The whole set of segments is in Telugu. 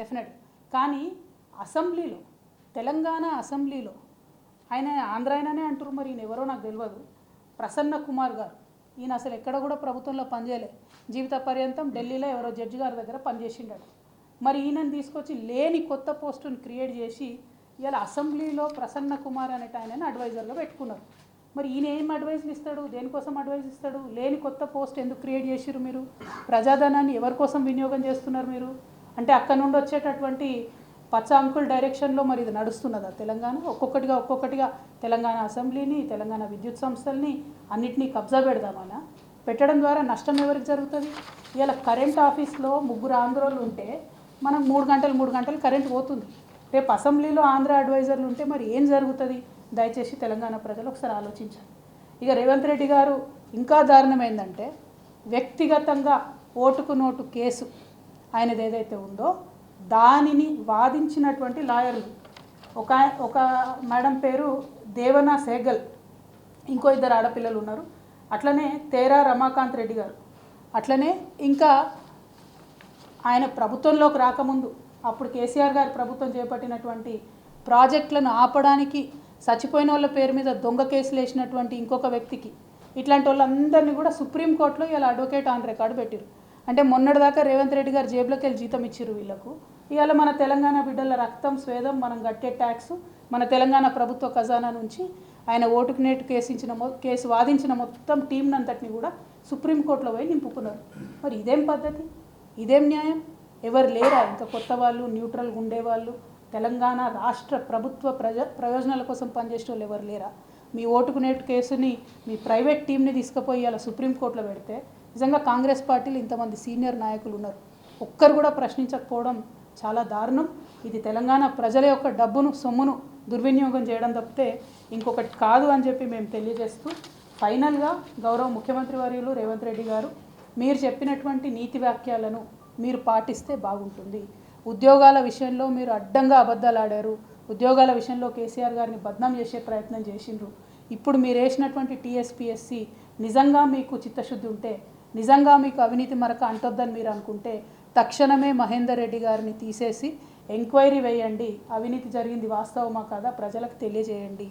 డెఫినెట్ కానీ అసెంబ్లీలో తెలంగాణ అసెంబ్లీలో ఆయన ఆంధ్ర ఆయననే అంటారు మరి ఈయన ఎవరో నాకు తెలియదు ప్రసన్న కుమార్ గారు. ఈయన అసలు ఎక్కడ కూడా ప్రభుత్వంలో పనిచేయలే. జీవిత పర్యంతం ఢిల్లీలో ఎవరో జడ్జి గారి దగ్గర పనిచేసిండాడు మరి ఈయనని తీసుకొచ్చి లేని కొత్త పోస్టును క్రియేట్ చేసి ఇలా అసెంబ్లీలో ప్రసన్న కుమార్ అనేట ఆయనని అడ్వైజర్గా పెట్టుకున్నారు. మరి ఈయన ఏం అడ్వైజ్లు ఇస్తాడు? దేనికోసం అడ్వైజ్ ఇస్తాడు? లేని కొత్త పోస్ట్ ఎందుకు క్రియేట్ చేసిరు మీరు? ప్రజాధనాన్ని ఎవరి కోసం వినియోగం చేస్తున్నారు మీరు? అంటే అక్కడ నుండి వచ్చేటటువంటి పచ్చ అంకుల్ డైరెక్షన్లో మరి ఇది నడుస్తున్నదా? తెలంగాణ ఒక్కొక్కటిగా ఒక్కొక్కటిగా తెలంగాణ అసెంబ్లీని తెలంగాణ విద్యుత్ సంస్థల్ని అన్నిటినీ కబ్జా పెడదామనా? పెట్టడం ద్వారా నష్టం ఎవరికి జరుగుతుంది? ఇలా కరెంట్ ఆఫీస్లో ముగ్గురు ఆంధ్రోళ్ళు ఉంటే మనం మూడు గంటలు మూడు గంటలు కరెంట్ పోతుంది. రేపు అసెంబ్లీలో ఆంధ్ర అడ్వైజర్లు ఉంటే మరి ఏం జరుగుతుంది? దయచేసి తెలంగాణ ప్రజలు ఒకసారి ఆలోచించాలి. ఇక రేవంత్ రెడ్డి గారు ఇంకా దారుణమైందంటే వ్యక్తిగతంగా ఓటుకు నోటు కేసు. ఆయనది ఏదైతే ఉందో దానిని వాదించినటువంటి లాయర్లు. ఒక ఒక మేడం పేరు దేవనా సేగల్. ఇంకో ఇద్దరు ఆడపిల్లలు ఉన్నారు. అట్లనే తేరా రమాకాంత్ రెడ్డి గారు. అట్లనే ఇంకా ఆయన ప్రభుత్వంలోకి రాకముందు అప్పుడు కేసీఆర్ గారి ప్రభుత్వం చేపట్టినటువంటి ప్రాజెక్టులను ఆపడానికి చచ్చిపోయిన వాళ్ళ పేరు మీద దొంగ కేసులు వేసినటువంటి ఇంకొక వ్యక్తికి ఇట్లాంటి వాళ్ళందరినీ కూడా సుప్రీంకోర్టులో ఇలా అడ్వకేట్ ఆన్ రికార్డు పెట్టారు. అంటే మొన్నటిదాకా రేవంత్ రెడ్డి గారు జేబులోకి వెళ్ళి జీతం ఇచ్చారు వీళ్ళకు. ఇవాళ మన తెలంగాణ బిడ్డల రక్తం స్వేదం మనం కట్టే ట్యాక్స్ మన తెలంగాణ ప్రభుత్వ ఖజానా నుంచి ఆయన ఓటుకు నేటు కేసించిన మొ కేసు వాదించిన మొత్తం టీంనంతటిని కూడా సుప్రీంకోర్టులో పోయి నింపుకున్నారు. మరి ఇదేం పద్ధతి? ఇదేం న్యాయం? ఎవరు లేరా? ఇంకా కొత్త వాళ్ళు న్యూట్రల్గా ఉండేవాళ్ళు తెలంగాణ రాష్ట్ర ప్రభుత్వ ప్రజ ప్రయోజనాల కోసం పనిచేసే వాళ్ళు ఎవరు లేరా? మీ ఓటుకు నేటు కేసుని మీ ప్రైవేట్ టీంని తీసుకుపోయి అలా సుప్రీంకోర్టులో పెడితే నిజంగా కాంగ్రెస్ పార్టీలు ఇంతమంది సీనియర్ నాయకులు ఉన్నారు. ఒక్కరు కూడా ప్రశ్నించకపోవడం చాలా దారుణం. ఇది తెలంగాణ ప్రజల యొక్క డబ్బును సొమ్మును దుర్వినియోగం చేయడం తప్పితే ఇంకొకటి కాదు అని చెప్పి మేము తెలియజేస్తూ ఫైనల్గా గౌరవ ముఖ్యమంత్రి వర్యులు రేవంత్ రెడ్డి గారు మీరు చెప్పినటువంటి నీతి వాక్యాలను మీరు పాటిస్తే బాగుంటుంది. ఉద్యోగాల విషయంలో మీరు అడ్డంగా అబద్ధాలు ఆడారు ఉద్యోగాల విషయంలో కేసీఆర్ గారిని బద్నాం చేసే ప్రయత్నం చేసిండ్రు. ఇప్పుడు మీరు వేసినటువంటి టీఎస్పీఎస్సి నిజంగా మీకు చిత్తశుద్ధి ఉంటే నిజంగా మీకు అవినీతి మరక అంటొద్దని మీరు అనుకుంటే తక్షణమే మహేందర్ రెడ్డి గారిని తీసేసి ఎంక్వైరీ వేయండి. అవినీతి జరిగింది వాస్తవమా కాదా ప్రజలకు తెలియజేయండి.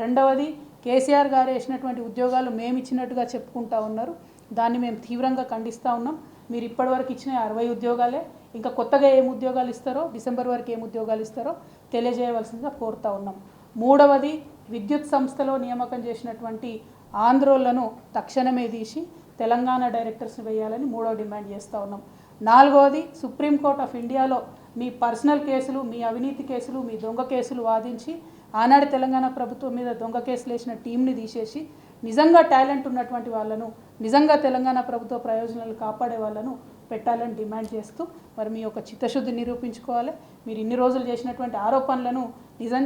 రెండవది కేసీఆర్ గారు వేసినటువంటి ఉద్యోగాలు మేము ఇచ్చినట్టుగా చెప్పుకుంటా ఉన్నారు. దాన్ని మేము తీవ్రంగా ఖండిస్తూ ఉన్నాం. మీరు ఇప్పటివరకు ఇచ్చిన అరవై ఉద్యోగాలే. ఇంకా కొత్తగా ఏం ఉద్యోగాలు ఇస్తారో డిసెంబర్ వరకు ఏం ఉద్యోగాలు ఇస్తారో తెలియజేయవలసిందిగా కోరుతా ఉన్నాం. మూడవది విద్యుత్ సంస్థలో నియామకం చేసినటువంటి ఆంధ్రోళ్ళను తక్షణమే తీసి తెలంగాణ డైరెక్టర్స్ వేయాలని మూడో డిమాండ్ చేస్తూ ఉన్నాం. నాలుగవది సుప్రీంకోర్ట్ ఆఫ్ ఇండియాలో మీ పర్సనల్ కేసులు మీ అవినీతి కేసులు మీ దొంగ కేసులు వాదించి ఆనాడు తెలంగాణ ప్రభుత్వం మీద దొంగ కేసులు వేసిన టీంని తీసేసి నిజంగా టాలెంట్ ఉన్నటువంటి వాళ్ళను నిజంగా తెలంగాణ ప్రభుత్వ ప్రయోజనాలు కాపాడే వాళ్ళను పెట్టాలని డిమాండ్ చేస్తూ మరి మీ యొక్క చిత్తశుద్ధి నిరూపించుకోవాలి. మీరు ఇన్ని రోజులు చేసినటువంటి ఆరోపణలను నిజం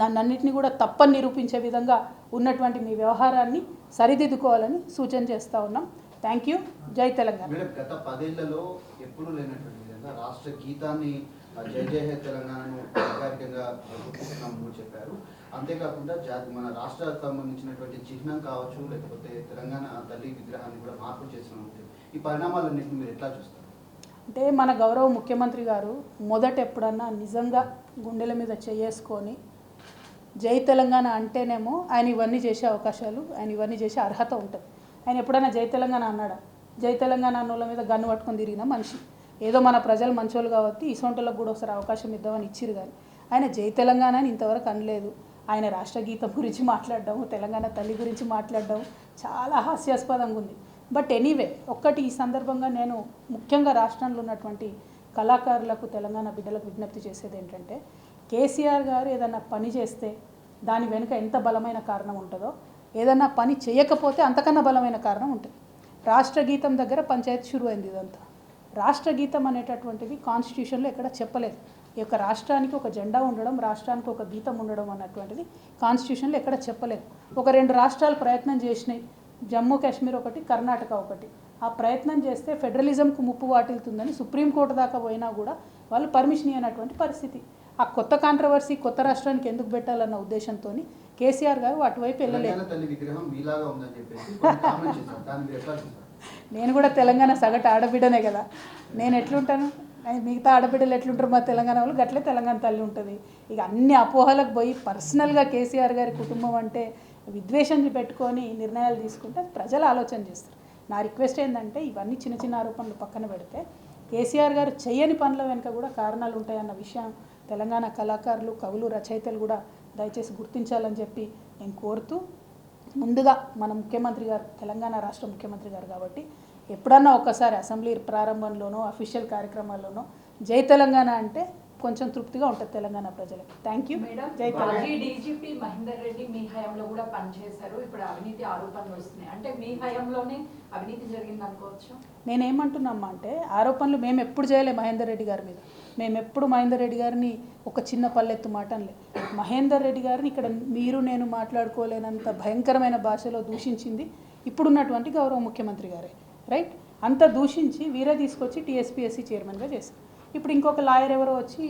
దాన్నన్నింటినీ కూడా తప్పని నిరూపించే విధంగా ఉన్నటువంటి మీ వ్యవహారాన్ని సరిదిద్దుకోవాలని సూచన చేస్తూ ఉన్నాం. థ్యాంక్ యూ జై తెలంగాణ. మేడం గత పదేళ్ళలో ఎప్పుడూ లేనటువంటి విధంగా రాష్ట్ర గీతాన్ని జై జై హే తెలంగాణను అధికారికంగా గుర్తిస్తున్నామని చెప్పారు. అంతేకాకుండా జాతి మన రాష్ట్రానికి సంబంధించినటువంటి చిహ్నం కావచ్చు లేకపోతే తెలంగాణ తల్లి విగ్రహాన్ని కూడా మార్పు చేస్తున్నామని ఈ పరిణామాలన్నింటినీ మీరు ఎట్లా చూస్తారు? అంటే మన గౌరవ ముఖ్యమంత్రి గారు మొదట ఎప్పుడన్నా నిజంగా గుండెల మీద చేసుకొని జై తెలంగాణ అంటేనేమో ఆయన ఇవన్నీ చేసే అవకాశాలు ఆయన ఇవన్నీ చేసే అర్హత ఉంటుంది. ఆయన ఎప్పుడైనా జై తెలంగాణ అన్నాడా? జై తెలంగాణ అన్నోళ్ళ మీద గన్ను పట్టుకొని తిరిగిన మనిషి. ఏదో మన ప్రజలు మంచోళ్ళు కాబట్టి ఇసొంటలకు కూడా ఒకసారి అవకాశం ఇద్దామని ఇచ్చిరు కానీ ఆయన జై తెలంగాణ అని ఇంతవరకు అనలేదు. ఆయన రాష్ట్ర గీతం గురించి మాట్లాడడం తెలంగాణ తల్లి గురించి మాట్లాడడం చాలా హాస్యాస్పదంగా ఉంది. బట్ ఎనీవే ఒక్కటి ఈ సందర్భంగా నేను ముఖ్యంగా రాష్ట్రంలో ఉన్నటువంటి కళాకారులకు తెలంగాణ బిడ్డలకు విజ్ఞప్తి చేసేది ఏంటంటే కేసీఆర్ గారు ఏదన్నా పని చేస్తే దాని వెనుక ఎంత బలమైన కారణం ఉంటుందో ఏదన్నా పని చేయకపోతే అంతకన్నా బలమైన కారణం ఉంటుంది. రాష్ట్ర గీతం దగ్గర పంచాయతీ షురు అయింది ఇదంతా. రాష్ట్ర గీతం అనేటటువంటిది కాన్స్టిట్యూషన్లో ఎక్కడ చెప్పలేదు. ఈ యొక్క రాష్ట్రానికి ఒక జెండా ఉండడం రాష్ట్రానికి ఒక గీతం ఉండడం అన్నటువంటిది కాన్స్టిట్యూషన్లో ఎక్కడ చెప్పలేదు. ఒక రెండు రాష్ట్రాలు ప్రయత్నం చేసినాయి. జమ్మూ కాశ్మీర్ ఒకటి కర్ణాటక ఒకటి. ఆ ప్రయత్నం చేస్తే ఫెడరలిజంకు ముప్పు వాటిల్తుందని సుప్రీంకోర్టు దాకా పోయినా కూడా వాళ్ళు పర్మిషన్ ఇవ్వనటువంటి పరిస్థితి. ఆ కొత్త కాంట్రవర్సీ కొత్త రాష్ట్రానికి ఎందుకు పెట్టాలన్న ఉద్దేశంతో కేసీఆర్ గారు అటువైపు వెళ్ళలేదు. నేను కూడా తెలంగాణ సగటు ఆడబిడ్డనే కదా. నేను ఎట్లుంటాను? మిగతా ఆడబిడ్డలు ఎట్లుంటారు? మా తెలంగాణ వాళ్ళు గట్లే తెలంగాణ తల్లి ఉంటుంది. ఇక అన్ని అపోహలకు పోయి పర్సనల్గా కేసీఆర్ గారి కుటుంబం అంటే విద్వేషం పెట్టుకొని నిర్ణయాలు తీసుకుంటే ప్రజలు ఆలోచన చేస్తారు. నా రిక్వెస్ట్ ఏంటంటే ఇవన్నీ చిన్న చిన్న ఆరోపణలు పక్కన పెడితే కేసీఆర్ గారు చేయని పనుల వెనుక కూడా కారణాలు ఉంటాయన్న విషయం తెలంగాణ కళాకారులు కవులు రచయితలు కూడా దయచేసి గుర్తించాలని చెప్పి నేను కోరుతూ ముందుగా మన ముఖ్యమంత్రి గారు తెలంగాణ రాష్ట్ర ముఖ్యమంత్రి గారు కాబట్టి ఎప్పుడన్నా ఒక్కసారి అసెంబ్లీ ప్రారంభంలోనో అఫీషియల్ కార్యక్రమాల్లోనో జై తెలంగాణ అంటే కొంచెం తృప్తిగా ఉంటుంది తెలంగాణ ప్రజలకు. థ్యాంక్ యూ మేడం జై డీజీపీ మహేందర్ రెడ్డి మీ హయాంలో కూడా పనిచేశారు. ఇప్పుడు అవినీతి ఆరోపణలు వస్తున్నాయి. అంటే మీ హయాంలోనే అవినీతి జరిగింది అనుకోవచ్చు? నేనేమంటున్నామ్మా అంటే ఆరోపణలు మేము ఎప్పుడు చేయలే మహేందర్ రెడ్డి గారి మీద. మేము ఎప్పుడు మహేందర్ రెడ్డి గారిని ఒక చిన్న పల్లెత్తు మాట అనలే. మహేందర్ రెడ్డి గారిని ఇక్కడ మీరు నేను మాట్లాడుకోలేనంత భయంకరమైన భాషలో దూషించింది ఇప్పుడున్నటువంటి గౌరవ ముఖ్యమంత్రి గారే. రైట్ అంత దూషించి వీరే తీసుకొచ్చి టీఎస్పీఎస్సీ చైర్మన్గా చేశారు. ఇప్పుడు ఇంకొక లాయర్ ఎవరో వచ్చి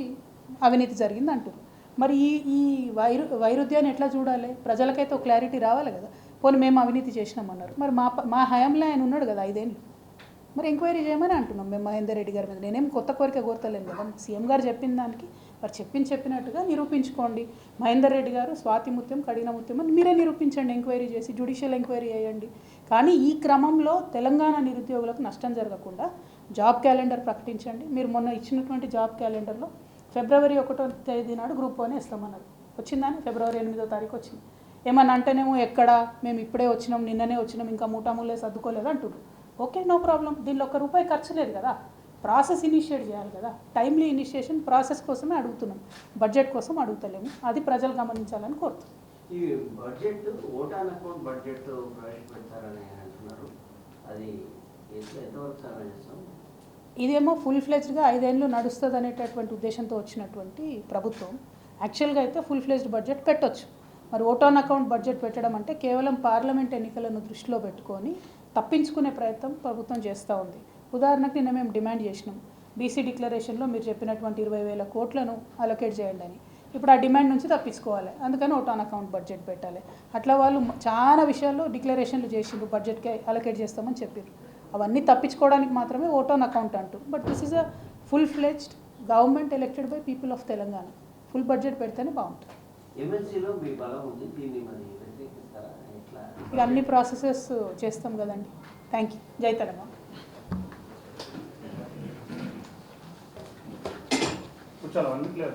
అవినీతి జరిగింది అంటారు మరి ఈ ఈ వైరు వైరుధ్యాన్ని ఎట్లా చూడాలి? ప్రజలకైతే ఒక క్లారిటీ రావాలి కదా. పోనీ మేము అవినీతి చేసినామన్నారు మరి మా మా హయాంలో ఆయన ఉన్నాడు కదా ఐదేళ్ళు. మరి ఎంక్వైరీ చేయమని అంటున్నాం మేము మహేందర్ రెడ్డి గారి మీద. నేనేం కొత్త కోరిక కోరతలేను కదా. సీఎం గారు చెప్పిన దానికి వారు చెప్పింది చెప్పినట్టుగా నిరూపించుకోండి. మహేందర్ రెడ్డి గారు స్వాతి ముత్యం కడిగిన ముత్యం అని మీరే నిరూపించండి ఎంక్వైరీ చేసి జ్యుడిషియల్ ఎంక్వైరీ చేయండి. కానీ ఈ క్రమంలో తెలంగాణ నిరుద్యోగులకు నష్టం జరగకుండా జాబ్ క్యాలెండర్ ప్రకటించండి. మీరు మొన్న ఇచ్చినటువంటి జాబ్ క్యాలెండర్లో ఫిబ్రవరి ఒకటో తేదీ నాడు గ్రూప్ వన్ ఇస్తామన్నారు వచ్చిందని ఫిబ్రవరి ఎనిమిదో తారీఖు వచ్చింది. ఏమన్నా అంటేనేమో ఎక్కడ? మేము ఇప్పుడే వచ్చినాం నిన్ననే వచ్చినాం ఇంకా మూటాములే సర్దుకోలేదు అంటున్నారు. Okay no problem. దీనిలో ఒక్క రూపాయి ఖర్చు లేదు కదా. ప్రాసెస్ ఇనిషియేట్ చేయాలి కదా. టైమ్లీ ఇనిషియేషన్ ప్రాసెస్ కోసమే అడుగుతున్నాం. బడ్జెట్ కోసం అడుగుతలేము. అది ప్రజలు గమనించాలని కోరుతున్నాం. ఈ budget vote on account budget ప్రవేశపెడతారని అంటున్నారు. అది ఎంతవరకు సమంజసం ఇదేమో ఫుల్ ఫ్లెజ్డ్గా ఐదేళ్ళు నడుస్తుంది అనేటటువంటి ఉద్దేశంతో వచ్చినటువంటి ప్రభుత్వం. యాక్చువల్గా అయితే ఫుల్ ఫ్లెజ్డ్ బడ్జెట్ పెట్టొచ్చు. మరి ఓటాన్ అకౌంట్ బడ్జెట్ పెట్టడం అంటే కేవలం పార్లమెంట్ ఎన్నికలను దృష్టిలో పెట్టుకొని తప్పించుకునే ప్రయత్నం ప్రభుత్వం చేస్తూ ఉంది. ఉదాహరణకు నిన్న మేము డిమాండ్ చేసినాం. బీసీ డిక్లరేషన్లో మీరు చెప్పినటువంటి ఇరవై వేల కోట్లను అలొకేట్ చేయండి అని. ఇప్పుడు ఆ డిమాండ్ నుంచి తప్పించుకోవాలి. అందుకని ఓటాన్ అకౌంట్ బడ్జెట్ పెట్టాలి. అట్లా వాళ్ళు చాలా విషయాల్లో డిక్లరేషన్లు చేసిండ్రు. బడ్జెట్కి అలొకేట్ చేస్తామని చెప్పారు అవన్నీ తప్పించుకోవడానికి మాత్రమే ఓటాన్ అకౌంట్ అంటూ but this is a full fledged government elected by people of Telangana full budget పెడితేనే బాగుంటుంది. ఇక అన్ని ప్రాసెసెస్ చేస్తాం కదండి. థ్యాంక్ యూ జై తెలంగాణ. కూర్చోాలి అన్ని క్లియర్